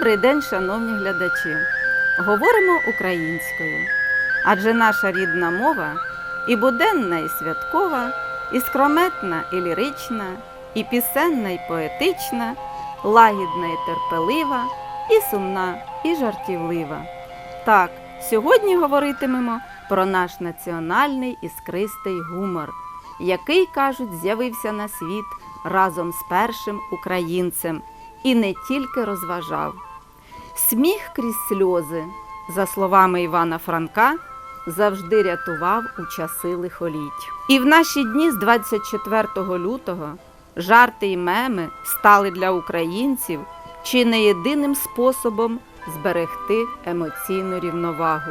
Добрий день, шановні глядачі! Говоримо українською, адже наша рідна мова і буденна, і святкова, і скрометна, і лірична, і пісенна, і поетична, лагідна і терпелива, і сумна, і жартівлива. Так, сьогодні говоритимемо про наш національний іскристий гумор, який, кажуть, з'явився на світ разом з першим українцем і не тільки розважав. Сміх крізь сльози, за словами Івана Франка, завжди рятував у часи лихоліть. І в наші дні з 24 лютого жарти й меми стали для українців чи не єдиним способом зберегти емоційну рівновагу.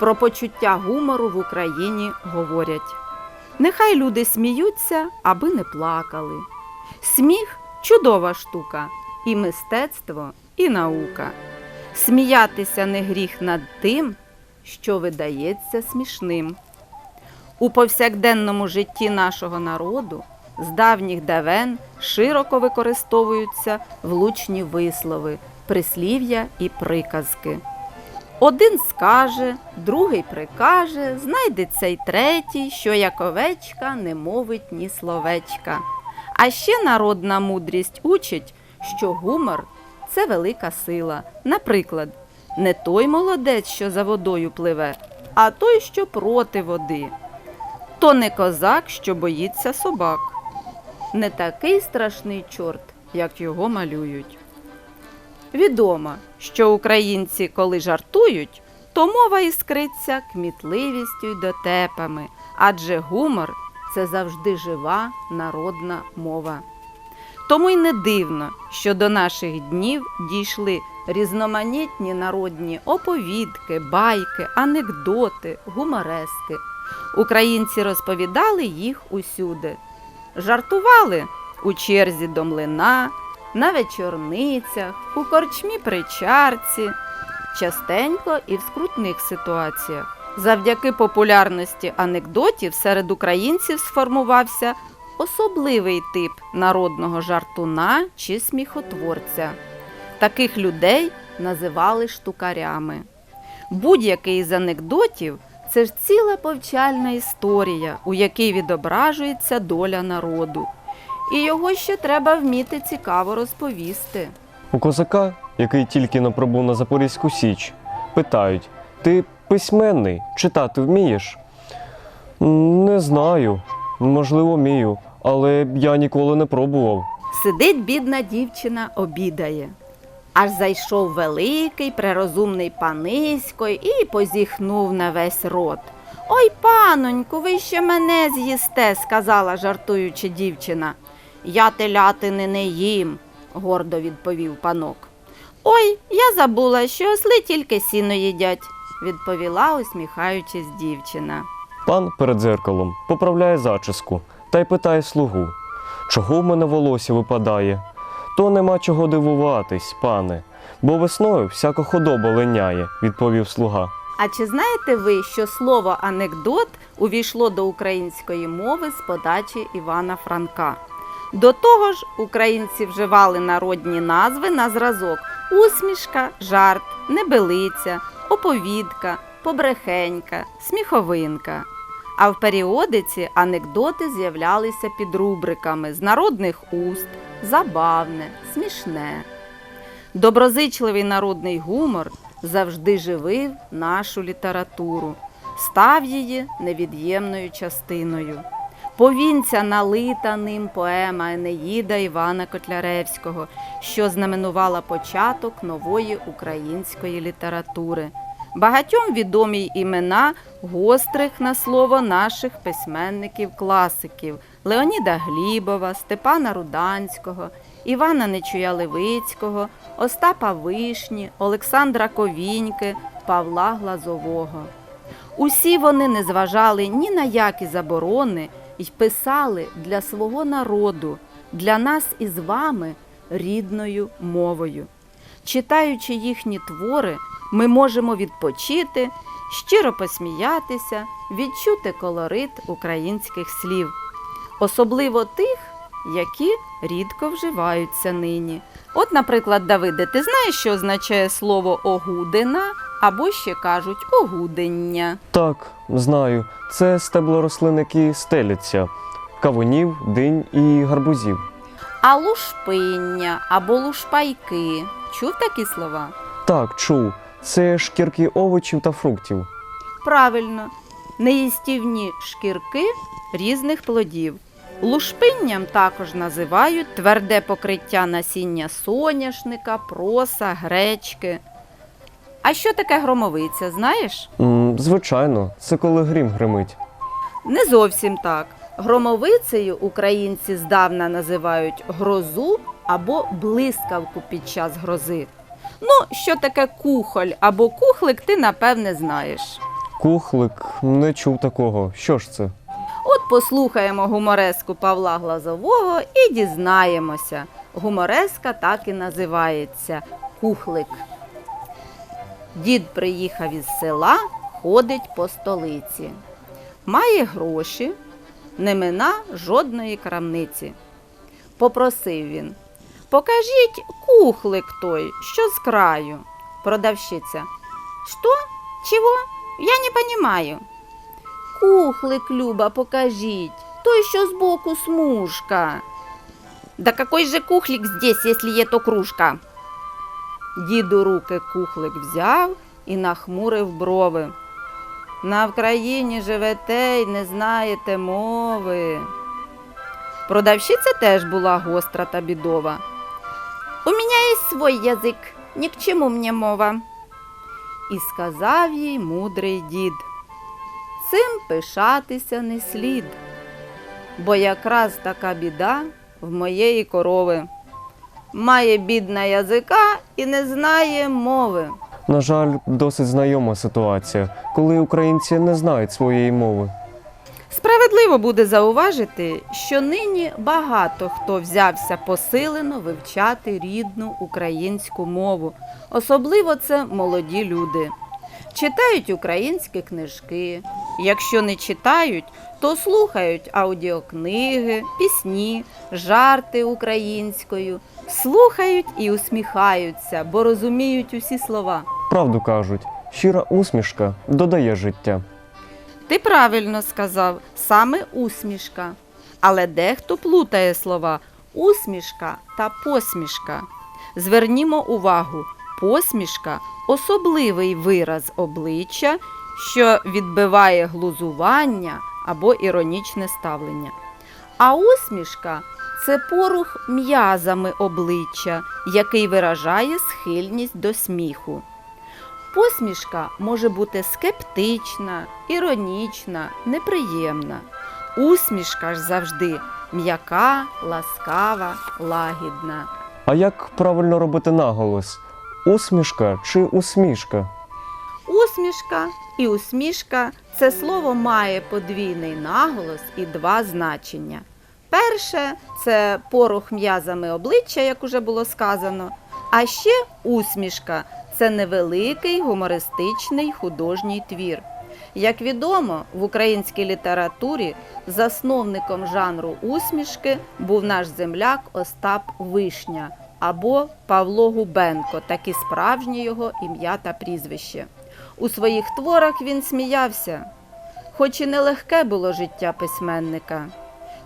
Про почуття гумору в Україні говорять: нехай люди сміються, аби не плакали. Сміх чудова штука, і мистецтво, і наука. Сміятися не гріх над тим, що видається смішним. У повсякденному житті нашого народу з давніх давен широко використовуються влучні вислови, прислів'я і приказки. Один скаже, другий прикаже, знайдеться й третій, що як овечка не мовить ні словечка. А ще народна мудрість учить, що гумор це велика сила. Наприклад, не той молодець, що за водою пливе, а той, що проти води. То не козак, що боїться собак. Не такий страшний чорт, як його малюють. Відомо, що українці, коли жартують, то мова іскриться кмітливістю й дотепами, адже гумор це завжди жива народна мова. Тому й не дивно, що до наших днів дійшли різноманітні народні оповідки, байки, анекдоти, гуморески. Українці розповідали їх усюди. Жартували у черзі до млина, на вечорницях, у корчмі при чарці, частенько і в скрутних ситуаціях. Завдяки популярності анекдотів серед українців сформувався особливий тип народного жартуна чи сміхотворця. Таких людей називали штукарями. Будь-який із анекдотів це ж ціла повчальна історія, у якій відображується доля народу. І його ще треба вміти цікаво розповісти. У козака, який тільки но прибув на Запорізьку Січ, питають: Ти письменний, читати вмієш? Не знаю. Можливо, вмію, але я ніколи не пробував. Сидить бідна дівчина, обідає. Аж зайшов великий, прерозумний панисько і позіхнув на весь рот. Ой, паноньку, ви ще мене з'їсте, сказала жартуючи дівчина. Я телятини не їм, гордо відповів панок. Ой, я забула, що осли тільки сіно їдять, відповіла, усміхаючись дівчина. Пан перед дзеркалом поправляє зачіску та й питає слугу: чого в мене волосся випадає? То нема чого дивуватись, пане, бо весною всяка худоба линяє, відповів слуга. А чи знаєте ви, що слово анекдот увійшло до української мови з подачі Івана Франка? До того ж, українці вживали народні назви на зразок усмішка, жарт, небелиця, оповідка, побрехенька, сміховинка. А в періодиці анекдоти з'являлися під рубриками з народних уст, забавне, смішне. Доброзичливий народний гумор завжди живив нашу літературу, став її невід'ємною частиною. Повінця налита ним поема Енеїда Івана Котляревського, що знаменувала початок нової української літератури. Багатьом відомі імена гострих на слово наших письменників-класиків Леоніда Глібова, Степана Руданського, Івана Нечуя Левицького, Остапа Вишні, Олександра Ковіньки, Павла Глазового. Усі вони не зважали ні на які заборони й писали для свого народу, для нас із вами рідною мовою. Читаючи їхні твори, ми можемо відпочити, щиро посміятися, відчути колорит українських слів, особливо тих, які рідко вживаються нині. От, наприклад, Давиде, ти знаєш, що означає слово огудина або ще кажуть огудення. Так, знаю. Це стебло рослин, які стеляться. Кавунів, динь і гарбузів. А лушпиння або лушпайки. Чув такі слова? Так, чув. Це шкірки овочів та фруктів. Правильно, неїстівні шкірки різних плодів. Лушпинням також називають тверде покриття насіння соняшника, проса, гречки. А що таке громовиця, знаєш? М, звичайно, це коли грім гримить. Не зовсім так. Громовицею українці здавна називають грозу або блискавку під час грози. Ну, що таке кухоль або кухлик, ти напевне знаєш. Кухлик, не чув такого. Що ж це? От послухаємо гумореску Павла Глазового і дізнаємося. Гумореска так і називається Кухлик. Дід приїхав із села, ходить по столиці. Має гроші, не мина жодної крамниці. Попросив він. Покажіть кухлик той, що з краю. Продавщиця. Що? Чого? Я не понимаю. Кухлик, Люба, покажіть. Той, що збоку смужка. Да какой же кухлик здесь, если є то кружка? Дід у руки кухлик взяв і нахмурив брови. На Вкраїні живете й не знаєте мови. Продавщиця теж була гостра та бідова. У мене є свій язик, ні к чому мені мова. І сказав їй мудрий дід. Цим пишатися не слід, бо якраз така біда в моєї корови. Має бідна язика і не знає мови. На жаль, досить знайома ситуація, коли українці не знають своєї мови. Справедливо буде зауважити, що нині багато хто взявся посилено вивчати рідну українську мову, особливо це молоді люди. Читають українські книжки. Якщо не читають, то слухають аудіокниги, пісні, жарти українською, слухають і усміхаються, бо розуміють усі слова. Правду кажуть, щира усмішка додає життя. Ти правильно сказав, саме усмішка. Але дехто плутає слова усмішка та посмішка. Звернімо увагу, посмішка особливий вираз обличчя, що відбиває глузування або іронічне ставлення. А усмішка це порух м'язами обличчя, який виражає схильність до сміху. Посмішка може бути скептична, іронічна, неприємна. Усмішка ж завжди м'яка, ласкава, лагідна. А як правильно робити наголос? Усмішка чи усмішка? Усмішка і усмішка це слово має подвійний наголос і два значення. Перше це порух м'язами обличчя, як уже було сказано. А ще усмішка це невеликий гумористичний художній твір. Як відомо, в українській літературі засновником жанру усмішки був наш земляк Остап Вишня або Павло Губенко, такі справжні його ім'я та прізвище. У своїх творах він сміявся, хоч і нелегке було життя письменника.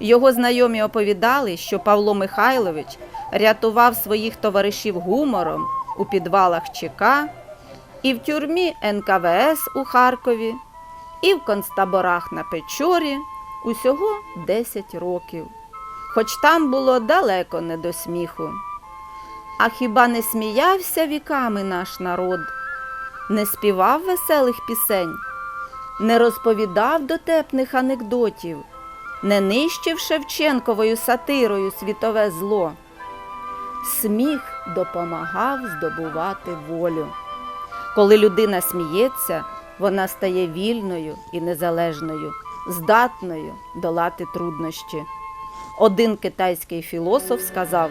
Його знайомі оповідали, що Павло Михайлович рятував своїх товаришів гумором у підвалах ЧК, і в тюрмі НКВС у Харкові, і в концтаборах на Печорі усього 10 років. Хоч там було далеко не до сміху. А хіба не сміявся віками наш народ, не співав веселих пісень, не розповідав дотепних анекдотів, не нищив Шевченковою сатирою світове зло. Сміх допомагав здобувати волю. Коли людина сміється, вона стає вільною і незалежною, здатною долати труднощі. Один китайський філософ сказав: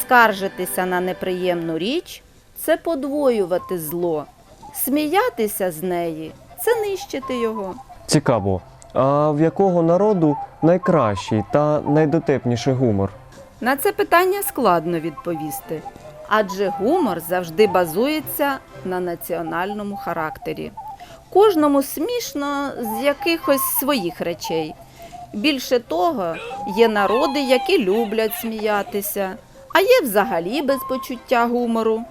скаржитися на неприємну річ це подвоювати зло, сміятися з неї це нищити його. Цікаво, А в якого народу найкращий та найдотепніший гумор? На це питання складно відповісти, адже гумор завжди базується на національному характері. Кожному смішно з якихось своїх речей. Більше того, є народи, які люблять сміятися, а є взагалі без почуття гумору.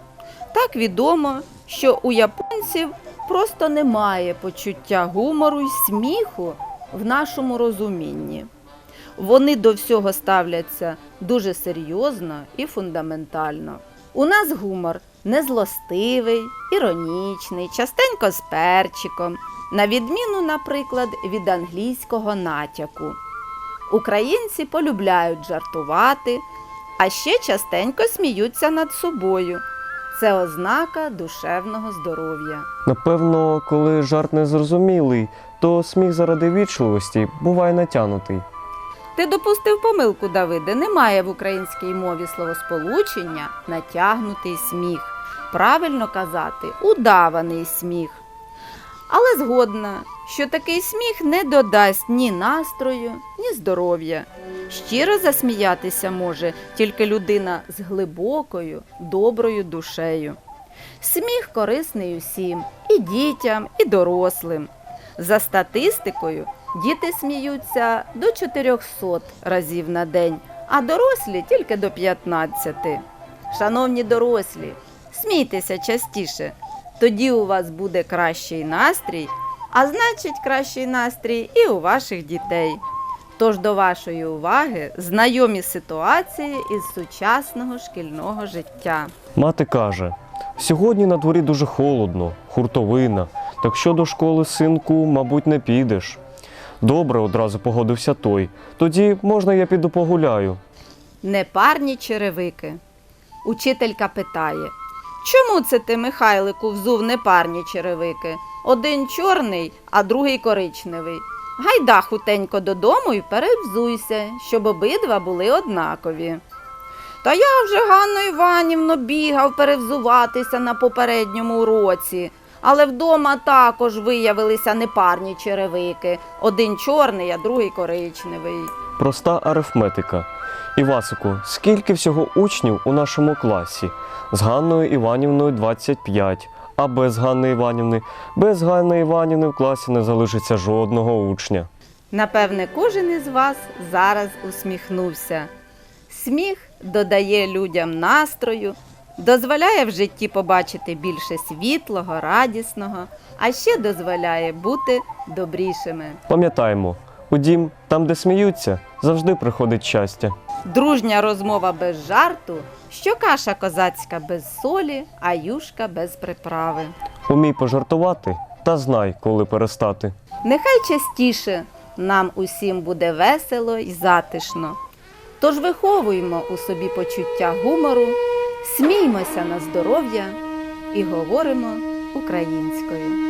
Так відомо, що у японців просто немає почуття гумору й сміху в нашому розумінні. Вони до всього ставляться дуже серйозно і фундаментально. У нас гумор не злостивий, іронічний, частенько з перчиком, на відміну, наприклад, від англійського натяку. Українці полюбляють жартувати, а ще частенько сміються над собою. Це ознака душевного здоров'я. Напевно, коли жарт незрозумілий, то сміх заради вічливості буває натянутий. Ти допустив помилку, Давиде. Немає в українській мові словосполучення натягнутий сміх. Правильно казати удаваний сміх. Але згодна, що такий сміх не додасть ні настрою, ні здоров'я. Щиро засміятися може тільки людина з глибокою, доброю душею. Сміх корисний усім, і дітям, і дорослим. За статистикою, діти сміються до 400 разів на день, а дорослі тільки до 15. Шановні дорослі, смійтеся частіше, тоді у вас буде кращий настрій, а значить кращий настрій і у ваших дітей. Тож до вашої уваги знайомі ситуації із сучасного шкільного життя. Мати каже: сьогодні на дворі дуже холодно, хуртовина, так що до школи, синку, мабуть, не підеш. Добре, одразу погодився той. Тоді можна я піду погуляю. Непарні черевики. Учителька питає: Чому це ти, Михайлику, взув непарні черевики? Один чорний, а другий коричневий. Гайда хутенько додому і перевзуйся, щоб обидва були однакові. Та я вже, Ганно Іванівно, бігав перевзуватися на попередньому уроці, але вдома також виявилися непарні черевики. Один чорний, а другий коричневий. Проста арифметика. Івасику, скільки всього учнів у нашому класі? З Ганною Іванівною 25, а без Ганни Іванівни, без Ганни Іванівни в класі не залишиться жодного учня. Напевне, кожен із вас зараз усміхнувся. Сміх додає людям настрою, дозволяє в житті побачити більше світлого, радісного, а ще дозволяє бути добрішими. Пам'ятаємо, у дім, там, де сміються, завжди приходить щастя. Дружня розмова без жарту, що каша козацька без солі, а юшка без приправи. Умій пожартувати та знай, коли перестати. Нехай частіше нам усім буде весело і затишно. Тож виховуємо у собі почуття гумору, сміймося на здоров'я і говоримо українською.